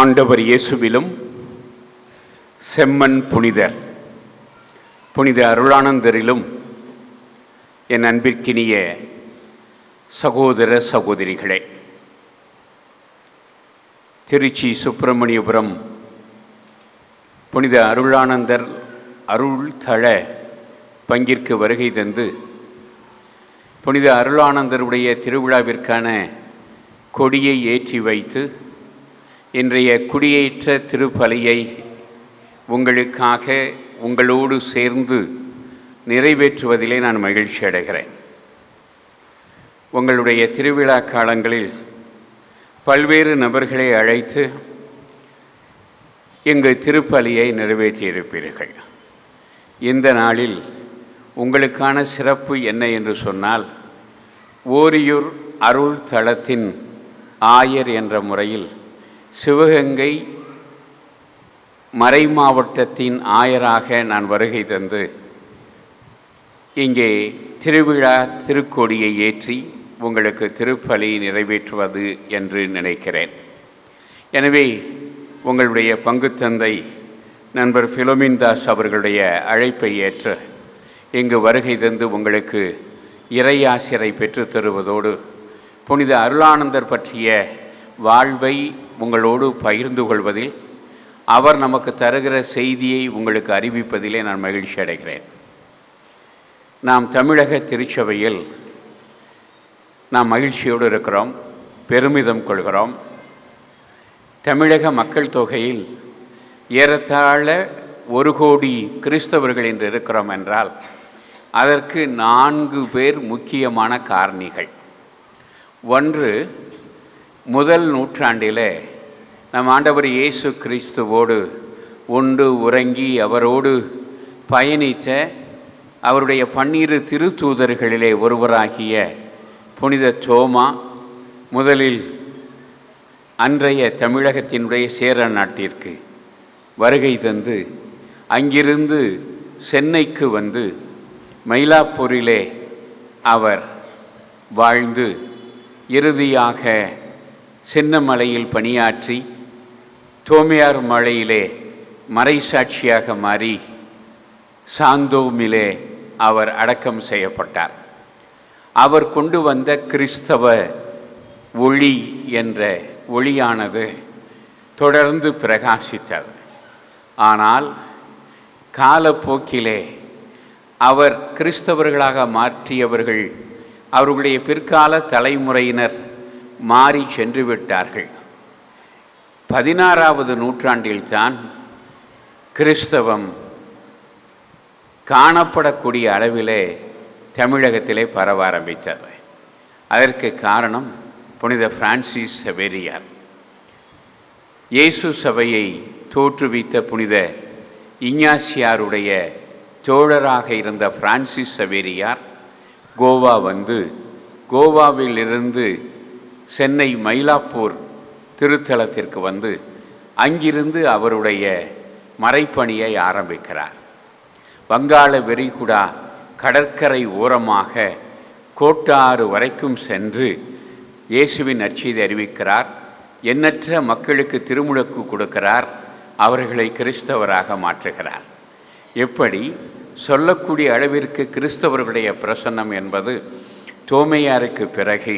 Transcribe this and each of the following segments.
ஆண்டவர் இயேசுவிலும் செம்மன் புனிதர். புனித அருளானந்தரிலும் என் அன்பிற்கினிய சகோதர சகோதரிகளே திருச்சி சுப்பிரமணியபுரம் புனித அருளானந்தர் அருள் தள பங்கிற்கு வருகை தந்து புனித அருளானந்தருடைய திருவிழாவிற்கான கொடியை ஏற்றி வைத்து இன்றைய குடியேற்ற திருப்பலியை உங்களுக்காக உங்களோடு சேர்ந்து நிறைவேற்றுவதிலே நான் மகிழ்ச்சி அடைகிறேன். உங்களுடைய திருவிழா காலங்களில் பல்வேறு நபர்களை அழைத்து இங்கு திருப்பலியை நிறைவேற்றியிருப்பீர்கள். இந்த நாளில் உங்களுக்கான சிறப்பு என்ன என்று சொன்னால் ஓரியூர் அருள் தளத்தின் ஆயர் என்ற முறையில் சிவகங்கை மறை மாவட்டத்தின் ஆயராக நான் வருகை தந்து இங்கே திருவிழா திருக்கொடியை ஏற்றி உங்களுக்கு திருப்பலி நிறைவேற்றுவது என்று நினைக்கிறேன். எனவே உங்களுடைய பங்குத்தந்தை நண்பர் ஃபிலோமின் தாஸ் அவர்களுடைய அழைப்பை ஏற்று இங்கு வருகை தந்து உங்களுக்கு இறையாசிரை பெற்றுத் தருவதோடு புனித அருளானந்தர் பற்றிய வாழ்வை உங்களோடு பகிர்ந்து கொள்வதில் அவர் நமக்கு தருகிற செய்தியை உங்களுக்கு அறிவிப்பதிலே நான் மகிழ்ச்சி அடைகிறேன். நாம் தமிழக திருச்சபையில் நாம் மகிழ்ச்சியோடு இருக்கிறோம் பெருமிதம் கொள்கிறோம். தமிழக மக்கள் தொகையில் ஏறத்தாழ ஒரு கோடி கிறிஸ்தவர்கள் என்று இருக்கிறோம் என்றால் அதற்கு நான்கு பேர் முக்கியமான காரணிகள். ஒன்று முதல் நூற்றாண்டிலே நம் ஆண்டவர் இயேசு கிறிஸ்துவோடு உண்டு உறங்கி அவரோடு பயணித்த அவருடைய பன்னிரு திருத்தூதர்களிலே ஒருவராகிய புனித தோமா முதலில் அன்றைய தமிழகத்தினுடைய சேர நாட்டிற்கு வருகை தந்து அங்கிருந்து சென்னைக்கு வந்து மயிலாப்பூரிலே அவர் வாழ்ந்து இறுதியாக சின்னமலையில் பணியாற்றி தோமையார் மலையிலே மறைசாட்சியாக மாறி சாந்தோமிலே அவர் அடக்கம் செய்யப்பட்டார். அவர் கொண்டு வந்த கிறிஸ்தவ ஒளி என்ற ஒளியானது தொடர்ந்து பிரகாசித்தது. ஆனால் காலப்போக்கிலே அவர் கிறிஸ்தவர்களாக மாற்றியவர்கள் அவர்களுடைய பிற்கால தலைமுறையினர் மாறி சென்று விட்டார்கள். பதினாறாவது நூற்றாண்டில்தான் கிறிஸ்தவம் காணப்படக்கூடிய அளவிலே தமிழகத்திலே பரவ ஆரம்பித்தது. அதற்கு காரணம் புனித பிரான்சிஸ் சவேரியார். இயேசு சபையை தோற்றுவித்த புனித இஞ்ஞாசியாருடைய தோழராக இருந்த பிரான்சிஸ் சவேரியார் கோவா வந்து கோவாவிலிருந்து சென்னை மயிலாப்பூர் திருத்தலத்திற்கு வந்து அங்கிருந்து அவருடைய மறைப்பணியை ஆரம்பிக்கிறார். வங்காள விரிகுடா கடற்கரை ஓரமாக கோட்டாறு வரைக்கும் சென்று இயேசுவின் நற்செய்தி அறிவிக்கிறார். எண்ணற்ற மக்களுக்கு திருமுழக்கு கொடுக்கிறார். அவர்களை கிறிஸ்தவராக மாற்றுகிறார். எப்படி? சொல்லக்கூடிய அளவிற்கு கிறிஸ்தவர்களுடைய பிரசன்னம் என்பது தோமையாருக்கு பிறகு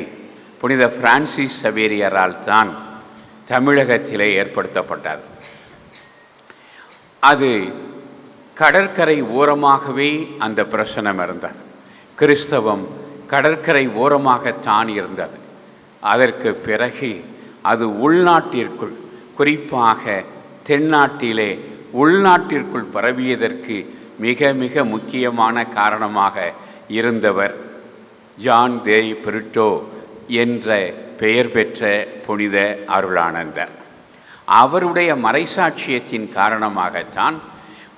புனித பிரான்சிஸ் சவேரியரால் தான் தமிழகத்திலே ஏற்படுத்தப்பட்டது. அது கடற்கரை ஓரமாகவே அந்த பிரசனம் இருந்தது. கிறிஸ்தவம் கடற்கரை ஓரமாகத்தான் இருந்தது. அதற்கு பிறகு அது உள்நாட்டிற்குள் குறிப்பாக தென்னாட்டிலே உள்நாட்டிற்குள் பரவியதற்கு மிக மிக முக்கியமான காரணமாக இருந்தவர் ஜான் தேய் பிரிட்டோ என்ற பெயர் பெற்ற புனித அருளானந்தர் அவருடைய மறைசாட்சியத்தின் காரணமாகத்தான்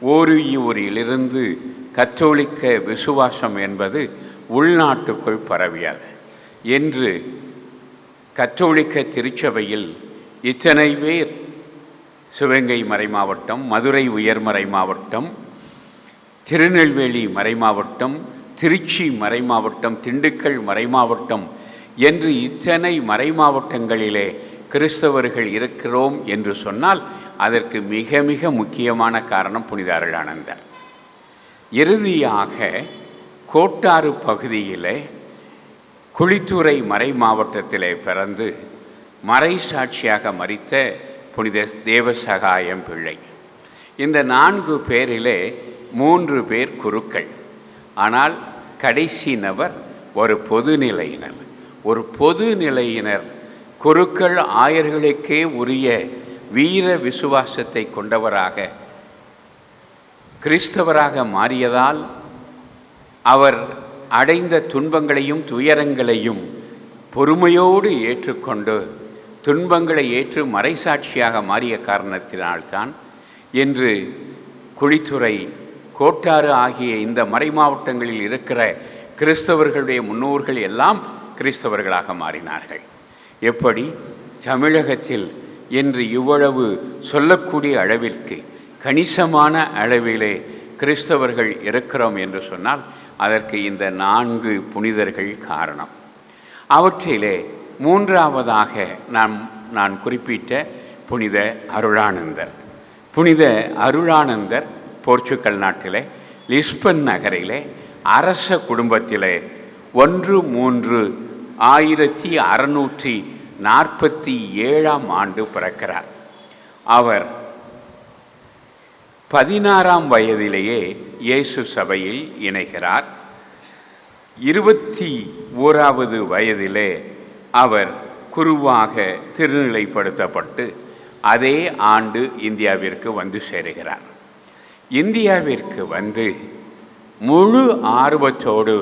ஓரியூரிலிருந்து கத்தோலிக்க விசுவாசம் என்பது உள்நாட்டுக்குள் பரவியது என்று கத்தோலிக்க திருச்சபையில் இத்தனை பேர் சிவகங்கை மறைமாவட்டம் மதுரை உயர்மறை மாவட்டம் திருநெல்வேலி மறைமாவட்டம் திருச்சி மறைமாவட்டம் திண்டுக்கல் மறைமாவட்டம் என்று இத்தனை மறைமாவட்டங்களிலே கிறிஸ்தவர்கள் இருக்கிறோம் என்று சொன்னால் அதற்கு மிக மிக முக்கியமான காரணம் புனித அருளானந்தர் இறுதியாக கோட்டாறு பகுதியிலே குளித்துறை மறை மாவட்டத்திலே பிறந்து மறை சாட்சியாக மறித்த புனித தேவசகாயம் பிள்ளை. இந்த நான்கு பேரிலே மூன்று பேர் குருக்கள். ஆனால் கடைசி நபர் ஒரு பொதுநிலையினர். ஒரு பொது நிலையினர் குருக்கள் ஆயர்களுக்கே உரிய வீர விசுவாசத்தை கொண்டவராக கிறிஸ்தவராக மாறியதால் அவர் அடைந்த துன்பங்களையும் துயரங்களையும் பொறுமையோடு ஏற்றுக்கொண்டு துன்பங்களை ஏற்று மறைசாட்சியாக மாறிய காரணத்தினால்தான் என்று குழித்துறை கோட்டாறு ஆகிய இந்த மறைமாவட்டங்களில் இருக்கிற கிறிஸ்தவர்களுடைய முன்னோர்கள் எல்லாம் கிறிஸ்தவர்களாக மாறினார்கள். எப்படி? தமிழகத்தில் இன்று இவ்வளவு சொல்லக்கூடிய அளவிற்கு கணிசமான அளவிலே கிறிஸ்தவர்கள் இருக்கிறோம் என்று சொன்னால் அதற்கு இந்த நான்கு புனிதர்கள் காரணம். அவற்றிலே மூன்றாவதாக நான் நான் குறிப்பிட்ட புனித அருளானந்தர். புனித அருளானந்தர் போர்ச்சுக்கல் நாட்டிலே லிஸ்பன் நகரிலே அரச குடும்பத்திலே ஒன்று மூன்று ஆயிரத்தி அறுநூற்றி நாற்பத்தி ஏழாம் ஆண்டு பிறக்கிறார். அவர் பதினாறாம் வயதிலேயே இயேசு சபையில் இணைகிறார். இருபத்தி ஓராவது வயதிலே அவர் குருவாக திருநிலைப்படுத்தப்பட்டு அதே ஆண்டு இந்தியாவிற்கு வந்து சேருகிறார். இந்தியாவிற்கு வந்து முழு ஆர்வத்தோடு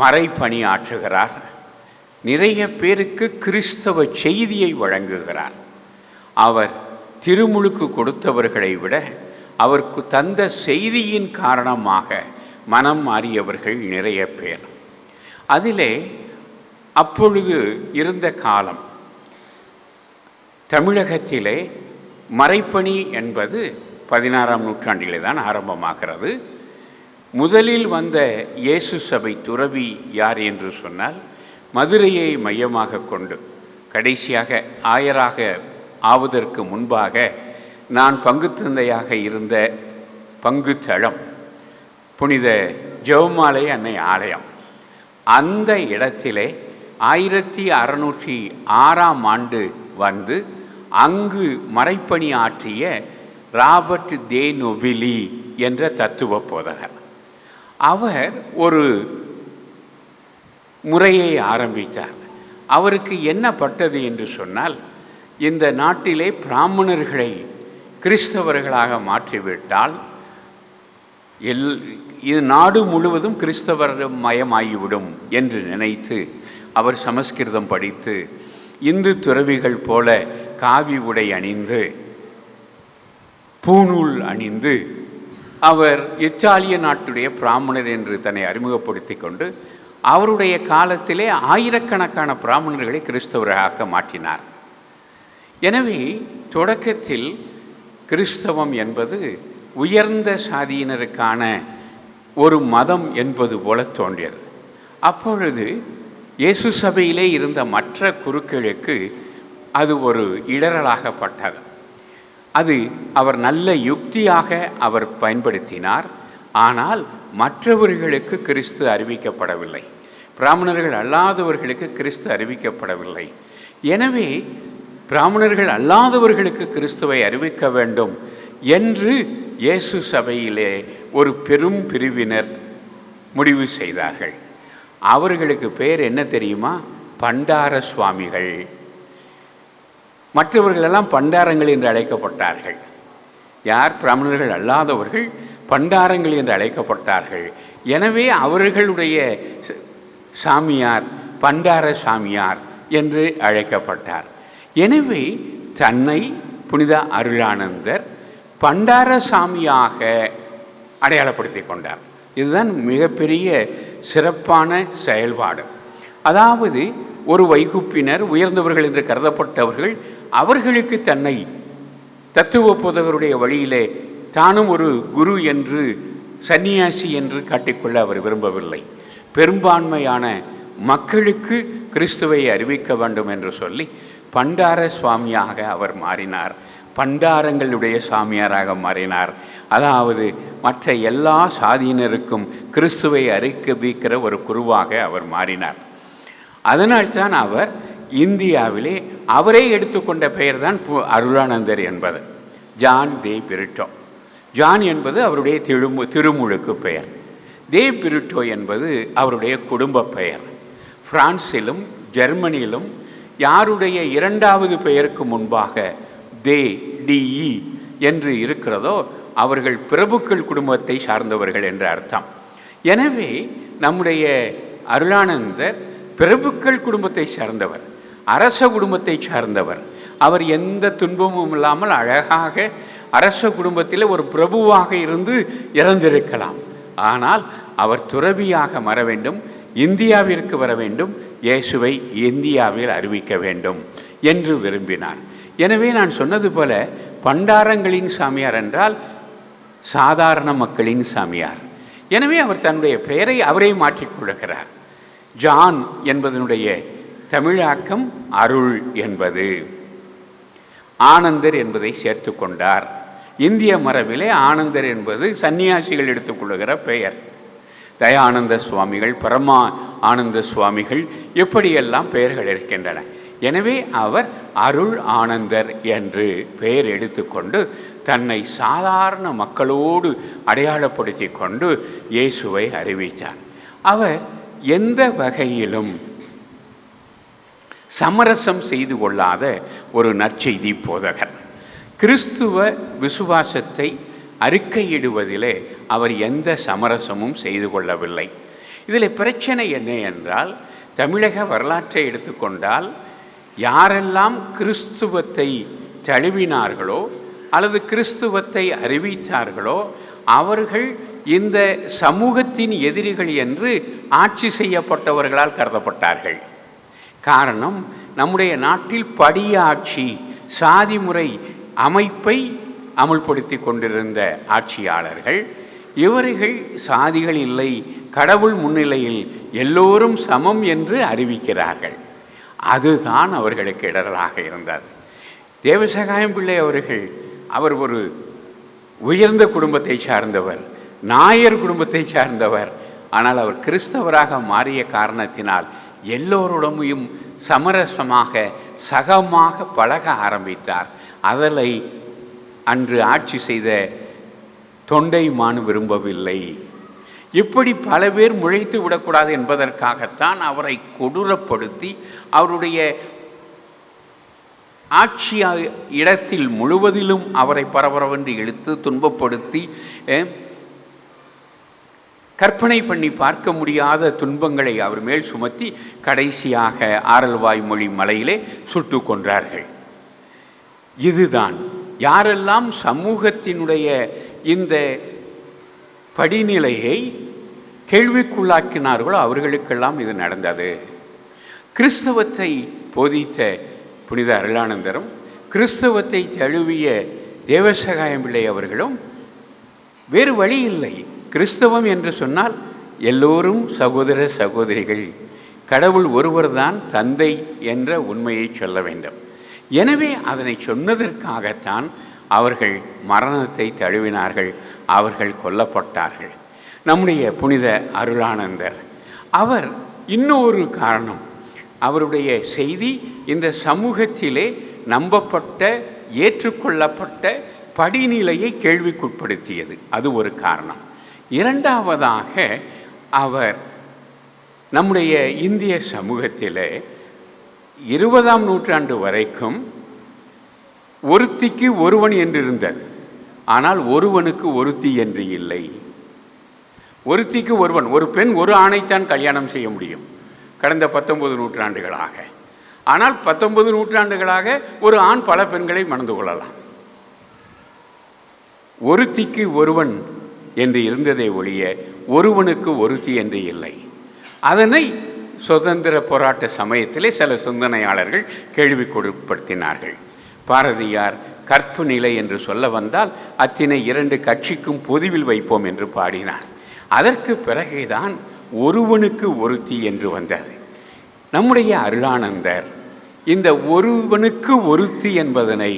மறைப்பணி ஆற்றுகிறார். நிறைய பேருக்கு கிறிஸ்தவ செய்தியை வழங்குகிறார். அவர் திருமுழுக்கு கொடுத்தவர்களை விட அவருக்கு தந்த செய்தியின் காரணமாக மனம் மாறியவர்கள் நிறைய பேர். அதிலே அப்பொழுது இருந்த காலம். தமிழகத்திலே மறைப்பணி என்பது பதினாறாம் நூற்றாண்டிலே தான் ஆரம்பமாகிறது. முதலில் வந்த இயேசு சபை துறவி யார் என்று சொன்னால் மதுரையை மையமாக கொண்டு கடைசியாக ஆயராக ஆவதற்கு முன்பாக நான் பங்கு தந்தையாக இருந்த பங்கு தளம் புனித ஜெவமாலை அன்னை ஆலயம். அந்த இடத்திலே ஆயிரத்தி அறுநூற்றி ஆறாம் ஆண்டு வந்து அங்கு மறைப்பணி ஆற்றிய ராபர்ட் தே நொபிலி என்ற தத்துவ போதகர். அவர் ஒரு முறையை ஆரம்பித்தார். அவருக்கு என்ன பட்டது என்று சொன்னால் இந்த நாட்டிலே பிராமணர்களை கிறிஸ்தவர்களாக மாற்றிவிட்டால் எல் இது நாடு முழுவதும் கிறிஸ்தவர் மயமாகிவிடும் என்று நினைத்து அவர் சமஸ்கிருதம் படித்து இந்து துறவிகள் போல காவி உடை அணிந்து பூநூல் அணிந்து அவர் இத்தாலிய நாட்டுடைய பிராமணர் என்று தன்னை அறிமுகப்படுத்தி கொண்டு அவருடைய காலத்திலே ஆயிரக்கணக்கான பிராமணர்களை கிறிஸ்தவராக மாற்றினார். எனவே தொடக்கத்தில் கிறிஸ்தவம் என்பது உயர்ந்த சாதியினருக்கான ஒரு மதம் என்பது போல தோன்றியது. அப்பொழுது இயேசு சபையிலே இருந்த மற்ற குருக்களுக்கு அது ஒரு இடரலாகப்பட்டது அது அவர் நல்ல யுக்தியாக அவர் பயன்படுத்தினார். ஆனால் மற்றவர்களுக்கு கிறிஸ்து அறிவிக்கப்படவில்லை. பிராமணர்கள் அல்லாதவர்களுக்கு கிறிஸ்து அறிவிக்கப்படவில்லை. எனவே பிராமணர்கள் அல்லாதவர்களுக்கு கிறிஸ்துவை அறிவிக்க வேண்டும் என்று இயேசு சபையிலே ஒரு பெரும் பிரிவினர் முடிவு செய்தார்கள். அவர்களுக்கு பேர் என்ன தெரியுமா? பண்டார சுவாமிகள். மற்றவர்களெல்லாம் பண்டாரங்கள் என்று அழைக்கப்பட்டார்கள். யார்? பிராமணர்கள் அல்லாதவர்கள் பண்டாரங்கள் என்று அழைக்கப்பட்டார்கள். எனவே அவர்களுடைய சாமியார் பண்டார சாமியார் என்று அழைக்கப்பட்டார். எனவே தன்னை புனித அருளானந்தர் பண்டார சாமியாக அடையாளப்படுத்தி கொண்டார். இதுதான் மிகப்பெரிய சிறப்பான செயல்பாடு. அதாவது ஒரு வைகுப்பினர் உயர்ந்தவர்கள் என்று கருதப்பட்டவர்கள் அவர்களுக்கு தன்னை தத்துவ போதகருடைய வழியிலே தானும் ஒரு குரு என்று சந்நியாசி என்று காட்டிக்கொள்ள அவர் விரும்பவில்லை. பெரும்பான்மையான மக்களுக்கு கிறிஸ்துவை அறிவிக்க வேண்டும் என்று சொல்லி பண்டார சுவாமியாக அவர் மாறினார். பண்டாரங்களுடைய சாமியாராக மாறினார். அதாவது மற்ற எல்லா சாதியினருக்கும் கிறிஸ்துவை அறிக்கபிக்கிற ஒரு குருவாக அவர் மாறினார். அதனால்தான் அவர் இந்தியாவிலே அவரே எடுத்துக்கொண்ட பெயர் தான் அருளானந்தர் என்பது. ஜான் தே பிரிட்டோ. ஜான் என்பது அவருடைய திருமு திருமுழுக்கு பெயர். தே பிரிட்டோ என்பது அவருடைய குடும்ப பெயர். பிரான்சிலும் ஜெர்மனியிலும் யாருடைய இரண்டாவது பெயருக்கு முன்பாக தே டிஇ என்று இருக்கிறதோ அவர்கள் பிரபுக்கள் குடும்பத்தை சார்ந்தவர்கள் என்ற அர்த்தம். எனவே நம்முடைய அருளானந்தர் பிரபுக்கள் குடும்பத்தை சார்ந்தவர் அரச குடும்பத்தை சார்ந்தவர். அவர் எந்த துன்பமும் இல்லாமல் அழகாக அரச குடும்பத்தில் ஒரு பிரபுவாக இருந்து இறந்திருக்கலாம். ஆனால் அவர் துறவியாக மற வேண்டும் இந்தியாவிற்கு வர வேண்டும் இயேசுவை இந்தியாவில் அறிவிக்க வேண்டும் என்று விரும்பினார். எனவே நான் சொன்னது போல பண்டாரங்களின் சாமியார் என்றால் சாதாரண மக்களின் சாமியார். எனவே அவர் தன்னுடைய பெயரை அவரே மாற்றிக்கொள்கிறார் ஜான் என்பதனுடைய தமிழாக்கம் அருள் என்பது. ஆனந்தர் என்பதை சேர்த்து கொண்டார். இந்திய மரபிலே ஆனந்தர் என்பது சன்னியாசிகள் எடுத்துக்கொள்ளுகிற பெயர். தயானந்த சுவாமிகள் பரமா ஆனந்த சுவாமிகள் எப்படியெல்லாம் பெயர்கள் இருக்கின்றன. எனவே அவர் அருள் ஆனந்தர் என்று பெயர் எடுத்துக்கொண்டு தன்னை சாதாரண மக்களோடு அடையாளப்படுத்தி கொண்டு இயேசுவை அறிவித்தார். அவர் எந்த வகையிலும் சமரசம் செய்து கொள்ளாத ஒரு நற்செய்தி போதகர். கிறிஸ்துவ விசுவாசத்தை அறிக்கையிடுவதிலே அவர் எந்த சமரசமும் செய்து கொள்ளவில்லை. இதில் பிரச்சனை என்ன என்றால் தமிழக வரலாற்றை எடுத்துக்கொண்டால் யாரெல்லாம் கிறிஸ்துவத்தை தழுவினார்களோ அல்லது கிறிஸ்துவத்தை அறிவித்தார்களோ அவர்கள் இந்த சமூகத்தின் எதிரிகள் என்று ஆட்சி செய்யப்பட்டவர்களால் கருதப்பட்டார்கள். காரணம் நம்முடைய நாட்டில் படியாட்சி சாதி முறை அமைப்பை அமுல்படுத்தி கொண்டிருந்த ஆட்சியாளர்கள் இவர்கள் சாதிகள் இல்லை கடவுள் முன்னிலையில் எல்லோரும் சமம் என்று அறிவிக்கிறார்கள். அதுதான் அவர்களுக்கு இடராக இருந்தார் தேவசகாயம் பிள்ளை அவர்கள் அவர் ஒரு உயர்ந்த குடும்பத்தை சார்ந்தவர். நாயர் குடும்பத்தை சார்ந்தவர். ஆனால் அவர் கிறிஸ்தவராக மாறிய காரணத்தினால் எல்லோருடமையும் சமரசமாக சகமாக பழக ஆரம்பித்தார். அதலை அன்று ஆட்சி செய்த தொண்டைமான் விரும்பவில்லை. இப்படி பல பேர் முளைத்து விடக்கூடாது என்பதற்காகத்தான் அவரை கொடூரப்படுத்தி அவருடைய ஆட்சி இடத்தில் முழுவதிலும் அவரை பரபரவென்று இழுத்து துன்பப்படுத்தி கற்பனை பண்ணி பார்க்க முடியாத துன்பங்களை அவர் மேல் சுமத்தி கடைசியாக ஆரல்வாய் மொழி மலையிலே சுட்டு கொன்றார்கள். இதுதான் யாரெல்லாம் சமூகத்தினுடைய இந்த படிநிலையை கேள்விக்குள்ளாக்கினார்களோ அவர்களுக்கெல்லாம் இது நடந்தது. கிறிஸ்தவத்தை போதித்த புனித அருளானந்தரும் கிறிஸ்தவத்தை தழுவிய தேவசகாயம் பிள்ளை அவர்களும் வேறு வழி இல்லை. கிறிஸ்தவம் என்று சொன்னால் எல்லோரும் சகோதர சகோதரிகள். கடவுள் ஒருவர்தான் தந்தை என்ற உண்மையை சொல்ல வேண்டும். எனவே அதனை சொன்னதற்காகத்தான் அவர்கள் மரணத்தை தழுவினார்கள் அவர்கள் கொல்லப்பட்டார்கள். நம்முடைய புனித அருளானந்தர் அவர் இன்னொரு காரணம் அவருடைய செய்தி இந்த சமூகத்திலே நம்பப்பட்ட ஏற்றுக்கொள்ளப்பட்ட படிநிலையை கேள்விக்குட்படுத்தியது. அது ஒரு காரணம். இரண்டாவதாக அவர் நம்முடைய இந்திய சமூகத்தில் இருபதாம் நூற்றாண்டு வரைக்கும் ஒருத்திக்கு ஒருவன் என்று இருந்தது ஆனால் ஒருவனுக்கு ஒருத்தி என்று இல்லை. ஒருத்திக்கு ஒருவன் ஒரு பெண் ஒரு ஆணைத்தான் கல்யாணம் செய்ய முடியும் கடந்த பத்தொன்பது நூற்றாண்டுகளாக. ஆனால் பத்தொன்பது நூற்றாண்டுகளாக ஒரு ஆண் பல பெண்களை மணந்து கொள்ளலாம். ஒருத்திக்கு ஒருவன் என்று இருந்ததை ஒழிய ஒருவனுக்கு ஒருத்தி என்று இல்லை. அதனை சுதந்திர போராட்ட சமயத்திலே சில சிந்தனையாளர்கள் கேள்விக்குட்படுத்தினார்கள் பாரதியார் கற்பு நிலை என்று சொல்ல வந்தால் அத்தினை இரண்டு கட்சிக்கும் பொதுவில் வைப்போம் என்று பாடினார். அதற்கு பிறகுதான் ஒருவனுக்கு ஒருத்தி என்று வந்தது. நம்முடைய அருளானந்தர் இந்த ஒருவனுக்கு ஒருத்தி என்பதனை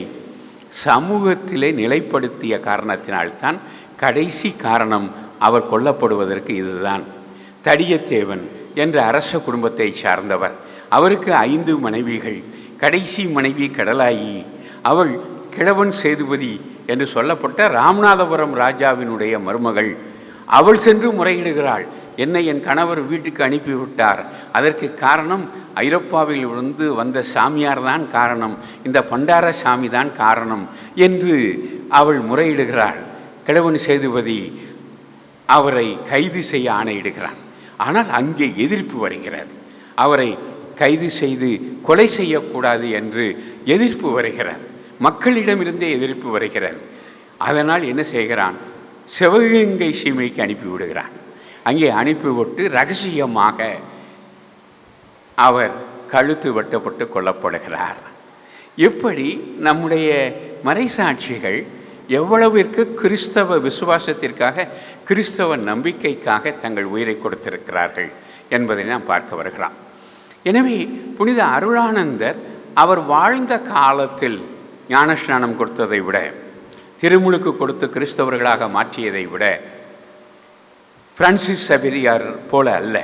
சமூகத்திலே நிலைப்படுத்திய காரணத்தினால்தான் கடைசி காரணம் அவர் கொல்லப்படுவதற்கு இதுதான். தடியத்தேவன் என்ற அரச குடும்பத்தை சார்ந்தவர். அவருக்கு ஐந்து மனைவிகள். கடைசி மனைவி கடலாயி. அவள் கிழவன் சேதுபதி என்று சொல்லப்பட்ட ராமநாதபுரம் ராஜாவினுடைய மருமகள். அவள் சென்று முறையிடுகிறாள். என்னை என் கணவர் வீட்டுக்கு அனுப்பிவிட்டார். அதற்கு காரணம் ஐரோப்பாவில் இருந்து வந்த சாமியார் தான் காரணம். இந்த பண்டார சாமி தான் காரணம் என்று அவள் முறையிடுகிறாள். கிழவன் சேதுபதி அவரை கைது செய்ய ஆணையிடுகிறான். ஆனால் அங்கே எதிர்ப்பு வருகிறது. அவரை கைது செய்து கொலை செய்யக்கூடாது என்று எதிர்ப்பு வருகிறார் மக்களிடமிருந்தே எதிர்ப்பு வருகிறது. அதனால் என்ன செய்கிறான்? சிவகங்கை சீமைக்கு அனுப்பிவிடுகிறான் அங்கே அனுப்பிவிட்டு ரகசியமாக அவர் கழுத்து வெட்டப்பட்டு கொல்லப்படுகிறார். இப்படி நம்முடைய மறைசாட்சிகள் எவ்வளவிற்கு கிறிஸ்தவ விசுவாசத்திற்காக கிறிஸ்தவ நம்பிக்கைக்காக தங்கள் உயிரை கொடுத்திருக்கிறார்கள் என்பதை நாம் பார்க்க வருகிறோம். எனவே புனித அருளானந்தர் அவர் வாழ்ந்த காலத்தில் ஞானஸ்நானம் கொடுத்ததை விட திருமுழுக்கு கொடுத்து கிறிஸ்தவர்களாக மாற்றியதை விட பிரான்சிஸ் சபெரியார் போல அல்ல.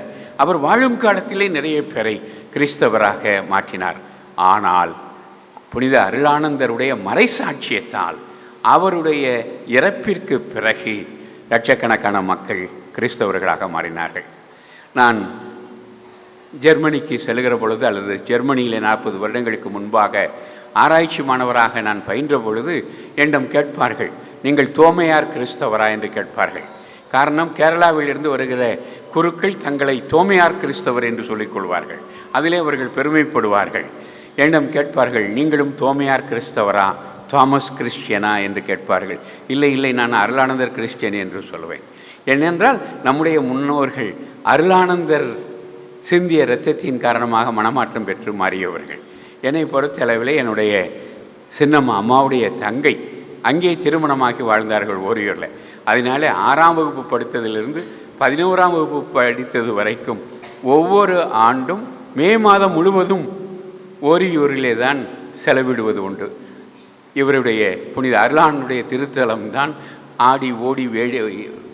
அவர் வாழும் காலத்திலே நிறைய பேரை கிறிஸ்தவராக மாற்றினார். ஆனால் புனித அருளானந்தருடைய மறைசாட்சியத்தால் அவருடைய இறப்பிற்கு பிறகு லட்சக்கணக்கான மக்கள் கிறிஸ்தவர்களாக மாறினார்கள். நான் ஜெர்மனிக்கு செல்கிற பொழுது அல்லது ஜெர்மனியிலே நாற்பது வருடங்களுக்கு முன்பாக ஆராய்ச்சி மாணவராக நான் பயின்ற பொழுது என்னிடம் கேட்பார்கள் நீங்கள் தோமையார் கிறிஸ்தவரா? என்று கேட்பார்கள். காரணம் கேரளாவிலிருந்து வருகிற குருக்கள் தங்களை தோமையார் கிறிஸ்தவர் என்று சொல்லிக் கொள்வார்கள். அதிலே அவர்கள் பெருமைப்படுவார்கள். என்னிடம் கேட்பார்கள் நீங்களும் தோமையார் கிறிஸ்தவரா? தாமஸ் கிறிஸ்டியனா என்று கேட்பார்கள். இல்லை இல்லை நான் அருளானந்தர் கிறிஸ்டியன் என்று சொல்லுவேன் ஏனென்றால் நம்முடைய முன்னோர்கள் அருளானந்தர் சிந்திய இரத்தத்தின் காரணமாக மனமாற்றம் பெற்று மாறியவர்கள். என்னை பொறுத்தளவில் என்னுடைய சின்னம்மா அம்மாவுடைய தங்கை அங்கே திருமணமாகி வாழ்ந்தார்கள் ஓரியூரில் அதனாலே ஆறாம் வகுப்பு படித்ததிலிருந்து பதினோராம் வகுப்பு படித்தது வரைக்கும் ஒவ்வொரு ஆண்டும் மே மாதம் முழுவதும் ஓரியூரிலே தான் செலவிடுவது உண்டு. இவருடைய புனித அருளானுடைய திருத்தலம்தான் ஆடி ஓடி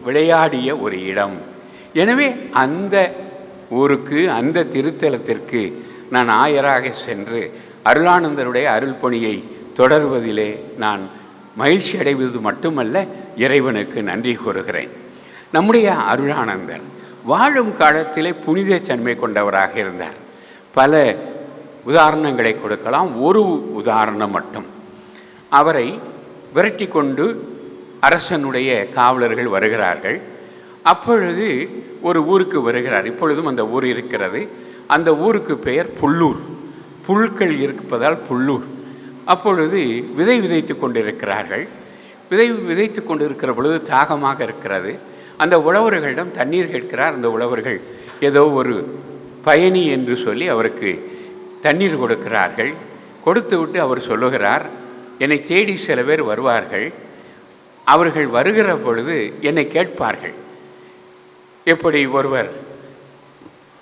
விளையாடிய ஒரு இடம். எனவே அந்த ஊருக்கு அந்த திருத்தலத்திற்கு நான் ஆயராக சென்று அருளானந்தருடைய அருள் பணியை தொடர்வதிலே நான் மகிழ்ச்சி அடைவது மட்டுமல்ல இறைவனுக்கு நன்றி கூறுகிறேன். நம்முடைய அருளானந்தர் வாழும் காலத்திலே புனித தன்மை கொண்டவராக இருந்தார். பல உதாரணங்களை கொடுக்கலாம். ஒரு உதாரணம் மட்டும். அவரை விரட்டி கொண்டு அரசனுடைய காவலர்கள் வருகிறார்கள். அப்பொழுது ஒரு ஊருக்கு வருகிறார். இப்பொழுதும் அந்த ஊர் இருக்கிறது. அந்த ஊருக்கு பெயர் புல்லூர். புல்கள் இருப்பதால் புல்லூர். அப்பொழுது விதை விதைத்து கொண்டிருக்கிறார்கள். விதை விதைத்து கொண்டிருக்கிற பொழுது தாகமாக இருக்கிறது. அந்த உழவர்களிடம் தண்ணீர் கேட்கிறார். அந்த உழவர்கள் ஏதோ ஒரு பயணி என்று சொல்லி அவருக்கு தண்ணீர் கொடுக்கிறார்கள். கொடுத்து விட்டு அவர் சொல்லுகிறார் என்னை தேடி சில பேர் வருவார்கள். அவர்கள் வருகிற பொழுது என்னை கேட்பார்கள். எப்படி ஒருவர்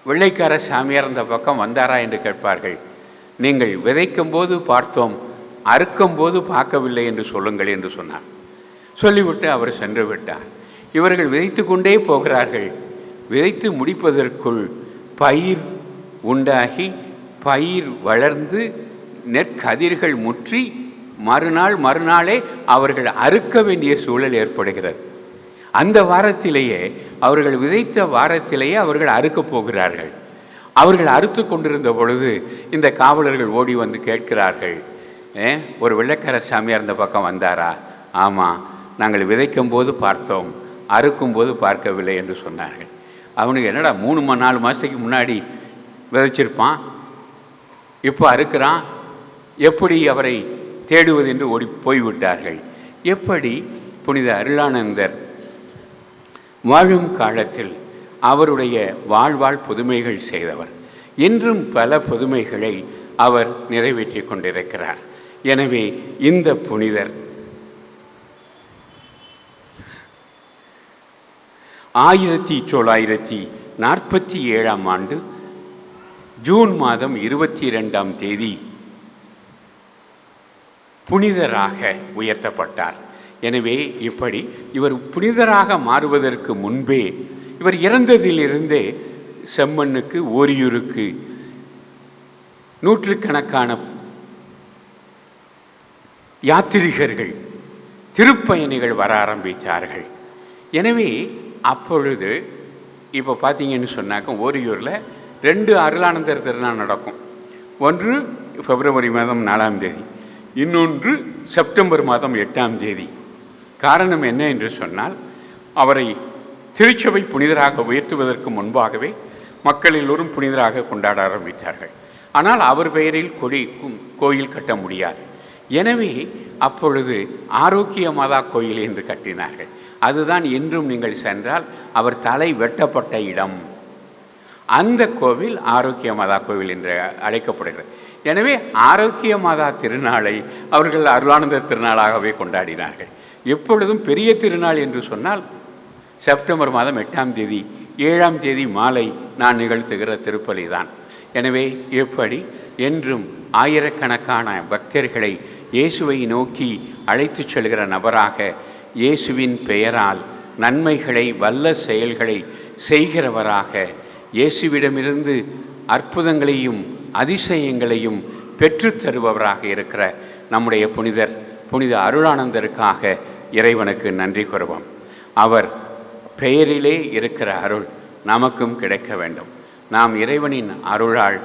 வெள்ளைக்கார சாமியார் அந்த பக்கம் வந்தாரா? என்று கேட்பார்கள். நீங்கள் விதைக்கும் போது பார்த்தோம் அறுக்கும் போது பார்க்கவில்லை என்று சொல்லுங்கள் என்று சொன்னார். சொல்லிவிட்டு அவர் சென்று விட்டார். இவர்கள் விதைத்து கொண்டே போகிறார்கள். விதைத்து முடிப்பதற்குள் பயிர் உண்டாகி பயிர் வளர்ந்து நெற்கதிர்கள் முற்றி மறுநாள் மறுநாளே அவர்கள் அறுக்க வேண்டிய சூழல் ஏற்படுகிறது. அந்த வாரத்திலேயே அவர்கள் விதைத்த வாரத்திலேயே அவர்கள் அறுக்கப் போகிறார்கள். அவர்கள் அறுத்து கொண்டிருந்த பொழுது இந்த காவலர்கள் ஓடி வந்து கேட்கிறார்கள் "ஏ, ஒரு வெள்ளக்கார சாமியார் இந்த பக்கம் வந்தாரா? ஆமாம் நாங்கள் விதைக்கும் போது பார்த்தோம் அறுக்கும் போது பார்க்கவில்லை என்று சொன்னார்கள். அவனுக்கு என்னடா மூணு மா நாலு மாதத்துக்கு முன்னாடி விதைச்சிருப்பான்? இப்போ அறுக்கிறான்? எப்படி அவரை தேடுவது என்று ஓடி போய்விட்டார்கள். எப்படி? புனித அருளானந்தர். வாழும் காலத்தில் அவருடைய வாழ்வாழ் புதுமைகள் செய்தவர். இன்றும் பல புதுமைகளை அவர் நிறைவேற்றி கொண்டிருக்கிறார். எனவே இந்த புனிதர் ஆயிரத்தி தொள்ளாயிரத்தி நாற்பத்தி ஏழாம் ஆண்டு ஜூன் மாதம் இருபத்தி இரண்டாம் தேதி புனிதராக உயர்த்தப்பட்டார். எனவே இப்படி இவர் புனிதராக மாறுவதற்கு முன்பே இவர் இறந்ததிலிருந்தே செம்மண்ணுக்கு ஓரியூருக்கு நூற்றுக்கணக்கான யாத்திரிகர்கள் திருப்பயணிகள் வர ஆரம்பித்தார்கள் எனவே அப்பொழுது இப்போ பார்த்தீங்கன்னு சொன்னாக்க ஓரியூரில் ரெண்டு அருளானந்தர் திருநாள் நடக்கும். ஒன்று பிப்ரவரி மாதம் நாலாம் தேதி. இன்னொன்று செப்டம்பர் மாதம் எட்டாம் தேதி. காரணம் என்ன என்று சொன்னால் அவரை திருச்சபை புனிதராக உயர்த்துவதற்கு முன்பாகவே மக்கள் எல்லோரும் புனிதராக கொண்டாட ஆரம்பித்தார்கள். ஆனால் அவர் பெயரில் கொடி கோயில் கட்ட முடியாது. எனவே அப்பொழுது ஆரோக்கிய மாதா கோயில் என்று கட்டினார்கள். அதுதான் இன்றும் நீங்கள் சென்றால் அவர் தலை வெட்டப்பட்ட இடம். அந்த கோவில் ஆரோக்கிய மாதா கோவில் என்று அழைக்கப்படுகிறது. எனவே ஆரோக்கியமாதா திருநாளை அவர்கள் அருளானந்த திருநாளாகவே கொண்டாடினார்கள். எப்பொழுதும் பெரிய திருநாள் என்று சொன்னால் செப்டம்பர் மாதம் எட்டாம் தேதி ஏழாம் தேதி மாலை நான் நிகழ்த்துகிற திருப்பலி தான் எனவே எப்படி என்றும் ஆயிரக்கணக்கான பக்தர்களை இயேசுவை நோக்கி அழைத்துச் செல்கிற நபராக இயேசுவின் பெயரால் நன்மைகளை வல்ல செயல்களை செய்கிறவராக இயேசுவிடமிருந்து அற்புதங்களையும் அதிசயங்களையும் பெற்றுத்தருபவராக இருக்கிற நம்முடைய புனிதர் புனித அருளானந்தருக்காக இறைவனுக்கு நன்றி கூறுவோம். அவர் பெயரிலே இருக்கிற அருள் நமக்கும் கிடைக்க வேண்டும். நாம் இறைவனின் அருளால்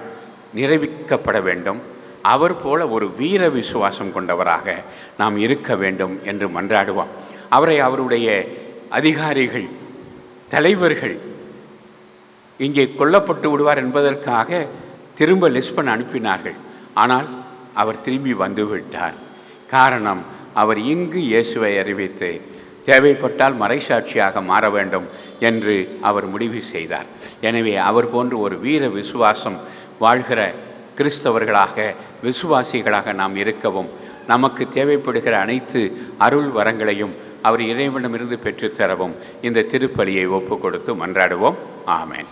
நிறைவிக்கப்பட வேண்டும். அவர் போல ஒரு வீர விசுவாசம் கொண்டவராக நாம் இருக்க வேண்டும் என்று மன்றாடுவோம். அவரை அவருடைய அதிகாரிகள் தலைவர்கள் இங்கே கொல்லப்பட்டு விடுவார் என்பதற்காக திரும்ப லிஸ்பன் அனுப்பினார்கள். ஆனால் அவர் திரும்பி வந்துவிட்டார். காரணம் அவர் இங்கு இயேசுவை அறிவித்து தேவைப்பட்டால் மறைசாட்சியாக மாற வேண்டும் என்று அவர் முடிவு செய்தார். எனவே அவர் போன்ற ஒரு வீர விசுவாசம் வாழ்கிற கிறிஸ்தவர்களாக விசுவாசிகளாக நாம் இருக்கவும் நமக்கு தேவைப்படுகிற அனைத்து அருள் வரங்களையும் அவர் இறைவனிடமிருந்து பெற்றுத்தரவும் இந்த திருப்பலியை ஒப்பு கொடுத்து மன்றாடுவோம். ஆமேன்.